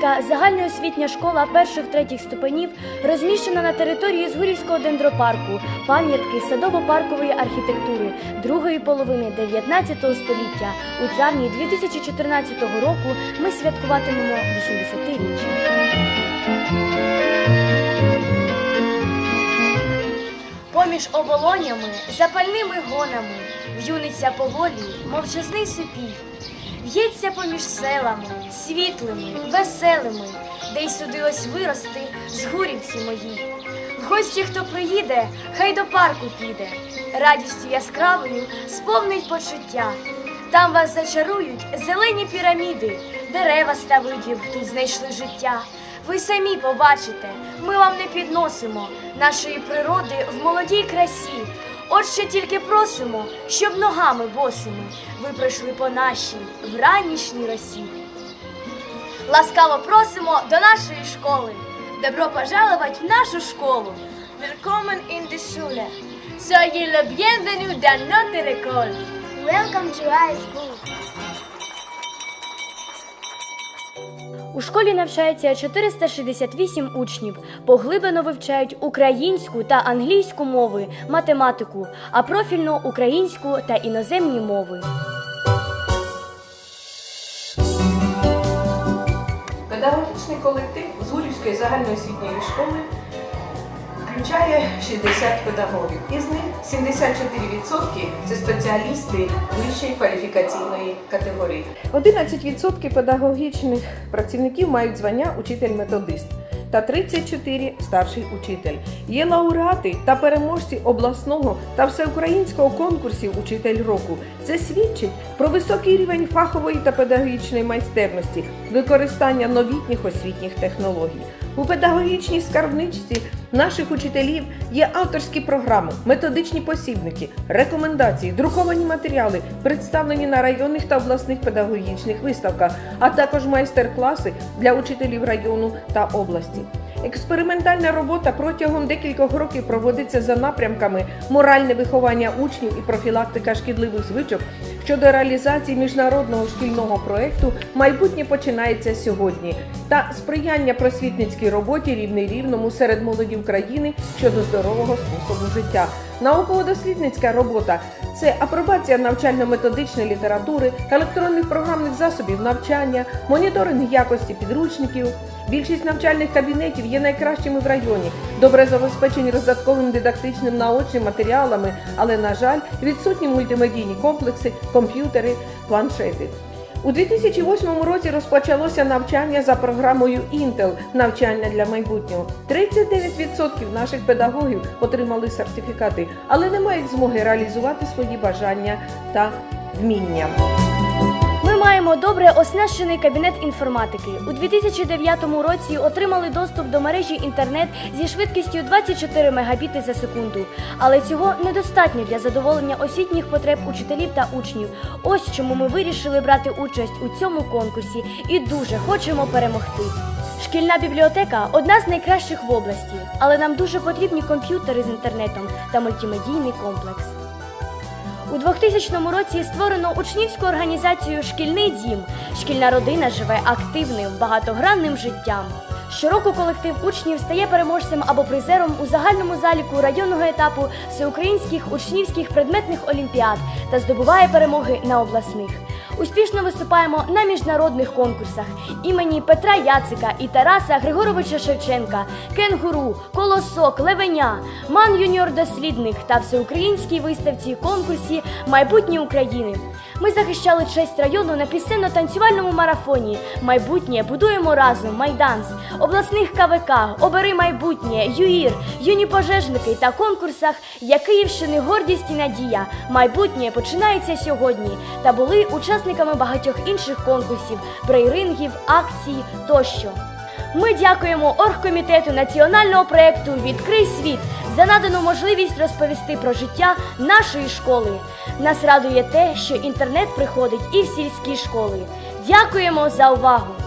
Згурівська загальноосвітня школа перших-третіх ступенів розміщена на території Згурівського дендропарку, пам'ятки садово-паркової архітектури другої половини 19 століття. У травні 2014 року ми святкуватимемо 80-річчя. Поміж оболонями, запальними гонами, в'юниться поволі, мовчазний супій. В'ється поміж селами, світлими, веселими, де й судилось вирости з гурівці мої. В гості, хто приїде, хай до парку піде, радістю яскравою сповнить почуття. Там вас зачарують зелені піраміди, дерева ста видів тут знайшли життя. Ви самі побачите, ми вам не підносимо нашої природи в молодій красі. От ще тільки просимо, щоб ногами босими ви прийшли по нашій вранішній росі. Ласкаво просимо до нашої школи. Добро пожаловать в нашу школу. Willkommen in die Schule. Soyez le bienvenu dans notre école. Welcome to our school. У школі навчається 468 учнів. Поглиблено вивчають українську та англійську мови, математику, а профільно українську та іноземні мови. Педагогічний колектив Згурівської загальноосвітньої школи включає 60 педагогів. Із них 74% це спеціалісти вищої кваліфікаційної категорії. 11% педагогічних працівників мають звання учитель-методист та 34 старший учитель. Є лауреати та переможці обласного та всеукраїнського конкурсів Учитель року. Це свідчить про високий рівень фахової та педагогічної майстерності, використання новітніх освітніх технологій. У педагогічній скарбничці наших учителів є авторські програми, методичні посібники, рекомендації, друковані матеріали, представлені на районних та обласних педагогічних виставках, а також майстер-класи для учителів району та області. Експериментальна робота протягом декількох років проводиться за напрямками моральне виховання учнів і профілактика шкідливих звичок щодо реалізації міжнародного шкільного проекту Майбутнє починається сьогодні та сприяння просвітницькій роботі рівний рівному серед молоді України щодо здорового способу життя. Науково-дослідницька робота це апробація навчально-методичної літератури, електронних програмних засобів навчання, моніторинг якості підручників. Більшість навчальних кабінетів є найкращими в районі, добре забезпечені роздатковим дидактичним наочним матеріалами, але, на жаль, відсутні мультимедійні комплекси, комп'ютери, планшети. У 2008 році розпочалося навчання за програмою Intel навчання для майбутнього. 39% наших педагогів отримали сертифікати, але не мають змоги реалізувати свої бажання та вміння. Маємо добре оснащений кабінет інформатики. У 2009 році отримали доступ до мережі інтернет зі швидкістю 24 мегабіти за секунду. Але цього недостатньо для задоволення освітніх потреб учителів та учнів. Ось чому ми вирішили брати участь у цьому конкурсі і дуже хочемо перемогти. Шкільна бібліотека одна з найкращих в області, але нам дуже потрібні комп'ютери з інтернетом та мультимедійний комплекс. У 2000 році створено учнівську організацію Шкільний дім. Шкільна родина живе активним, багатогранним життям. Щороку колектив учнів стає переможцем або призером у загальному заліку районного етапу всеукраїнських учнівських предметних олімпіад та здобуває перемоги на обласних. Успішно виступаємо на міжнародних конкурсах імені Петра Яцика і Тараса Григоровича Шевченка, Кенгуру, Колосок, Левеня, Ман Юніор Дослідник та всеукраїнській виставці конкурсі Майбутнє України. Ми захищали честь району на пісенно-танцювальному марафоні. Майбутнє будуємо разом. Майданс, обласних КВК, Обери майбутнє, ЮІР, юні пожежники та конкурсах Я Київщини гордість і надія. Майбутнє починається сьогодні. Та були учасниками багатьох інших конкурсів, брейрингів, акцій тощо. Ми дякуємо оргкомітету національного проєкту Відкрий світ за надану можливість розповісти про життя нашої школи. Нас радує те, що інтернет приходить і в сільські школи. Дякуємо за увагу!